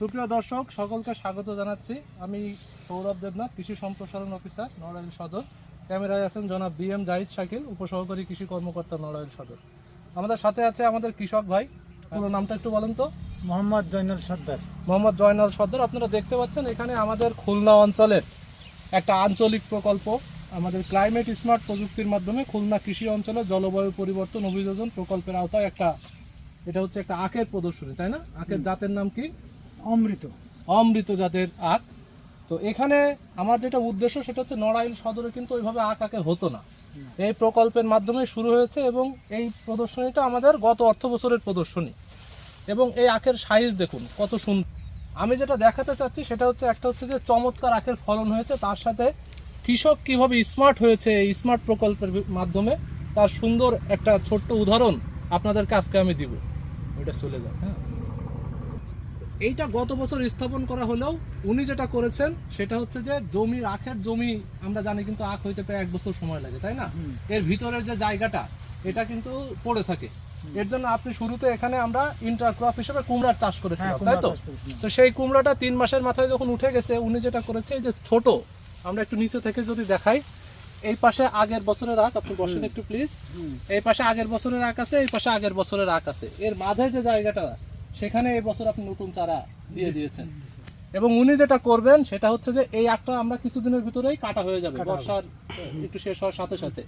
সুপ্রিয় দর্শক সকলকে স্বাগত জানাচ্ছি। আমি সৌরভ দেবনাথ কৃষি সম্প্রসারণ অফিসার নড়াইল সদর। ক্যামেরায় আছেন জনাব বি এম জাহিদ শাকিল উপসহকারী কৃষি কর্মকর্তা নড়াইল সদর। আমাদের সাথে আছে আমাদের কৃষক ভাই। পুরো নামটা একটু বলেন তো। মোহাম্মদ জয়নাল সর্দার। মোহাম্মদ জয়নাল সর্দার আপনারা দেখতে পাচ্ছেন এখানে আমাদের খুলনা অঞ্চলের একটা আঞ্চলিক প্রকল্প। আমাদের ক্লাইমেট স্মার্ট প্রযুক্তির মাধ্যমে খুলনা কৃষি অঞ্চলে জলবায়ু পরিবর্তন অভিযোজন প্রকল্পের আওতায় একটা এটা হচ্ছে একটা আখের প্রদর্শনী তাই না? আখের জাতের নাম কি? অমৃত। অমৃত জাতের আখ। তো এখানে আমার যেটা উদ্দেশ্য সেটা হচ্ছে নড়াইল সদরে কিন্তু ওইভাবে আখ আঁকে হতো না। এই প্রকল্পের মাধ্যমে শুরু হয়েছে এবং এই প্রদর্শনীটা আমাদের গত অর্থ বছরের প্রদর্শনী। এবং এই আখের সাইজ দেখুন কত সুন্দর আমি যেটা দেখাতে চাচ্ছি সেটা হচ্ছে একটা হচ্ছে যে চমৎকার আখের ফলন হয়েছে তার সাথে কৃষক কীভাবে স্মার্ট হয়েছে এই স্মার্ট প্রকল্পের মাধ্যমে তার সুন্দর একটা ছোট্ট উদাহরণ আপনাদেরকে আজকে আমি দিব। ওইটা চলে যাও হ্যাঁ। এইটা গত বছর স্থাপন করা হলেও উনি যেটা করেছেন সেটা হচ্ছে যে জমি আখের জমি আমরা জানি কিন্তু আখ হইতে প্রায় এক বছর সময় লাগে তাই না? এর ভিতরের যে জায়গাটা এটা কিন্তু পড়ে থাকে। এর জন্য আপনি শুরুতে এখানে আমরা ইন্টারক্রপ হিসেবে কুমড়ার চাষ হ্যাঁ, করেছিলাম তাই তো। তো সেই কুমড়াটা তিন মাসের মাথায় যখন উঠে গেছে উনি যেটা করেছে এই যে ছোট আমরা একটু নিচে থেকে যদি দেখাই এই পাশে আগের বছরের আখ আপনি বসেন একটু প্লিজ এই পাশে আগের বছরের আখ আছে এই পাশে আগের বছরের আখ আছে। এর মাঝে যে জায়গাটা সেখানে এই বছর আপনি নতুন চারা দিয়ে দিয়েছেন। এবং উনি যেটা করবেন সেটা হচ্ছে যে এই আখটা আমরা কিছুদিনের ভিতরেই কাটা হয়ে যাবে বর্ষার একটু শেষ হওয়ার সাথে সাথে।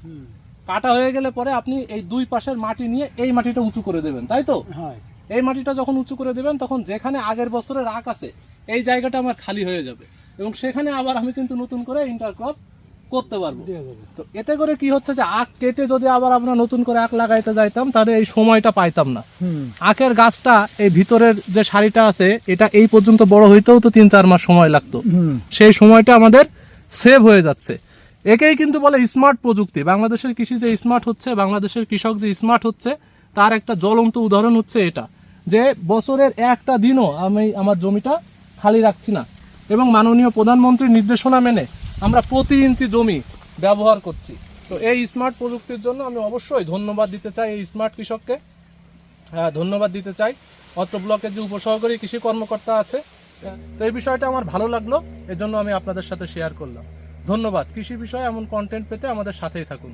কাটা হয়ে গেলে পরে আপনি এই দুই পাশের মাটি নিয়ে এই মাটিটা উঁচু করে দেবেন তাই তো? এই মাটিটা যখন উঁচু করে দেবেন তখন যেখানে আগের বছরের আখ আছে এই জায়গাটা আমার খালি হয়ে যাবে। এবং সেখানে আবার আমি কিন্তু নতুন করে ইন্টারক্রপ করতে পারব। তো এতে করে কি হচ্ছে যে আখ কেটে যদি আবার আমরা নতুন করে আখ লাগাইতে যাইতাম তাহলে এই সময়টা পাইতাম না। আখের গাছটা এই ভিতরের যে সারিটা আছে এটা এই পর্যন্ত বড় হইতেও তো তিন চার মাস সময় লাগতো। সেই সময়টা আমাদের সেভ হয়ে যাচ্ছে। একেই কিন্তু বলে স্মার্ট প্রযুক্তি। বাংলাদেশের কৃষি যে স্মার্ট হচ্ছে বাংলাদেশের কৃষক যে স্মার্ট হচ্ছে তার একটা জ্বলন্ত উদাহরণ হচ্ছে এটা। যে বছরের একটা দিনও আমি আমার জমিটা খালি রাখছি না। এবং মাননীয় প্রধানমন্ত্রীর নির্দেশনা মেনে আমরা প্রতি ইঞ্চি জমি ব্যবহার করছি। তো এই স্মার্ট প্রযুক্তির জন্য আমি অবশ্যই ধন্যবাদ দিতে চাই এই স্মার্ট কৃষককে। হ্যাঁ, ধন্যবাদ দিতে চাই। অত্র ব্লকের যে উপসহকারী কৃষি কর্মকর্তা আছে তো এই বিষয়টা আমার ভালো লাগল এজন্য আমি আপনাদের সাথে শেয়ার করলাম। ধন্যবাদ। কৃষি বিষয়ে এমন কন্টেন্ট পেতে আমাদের সাথেই থাকুন।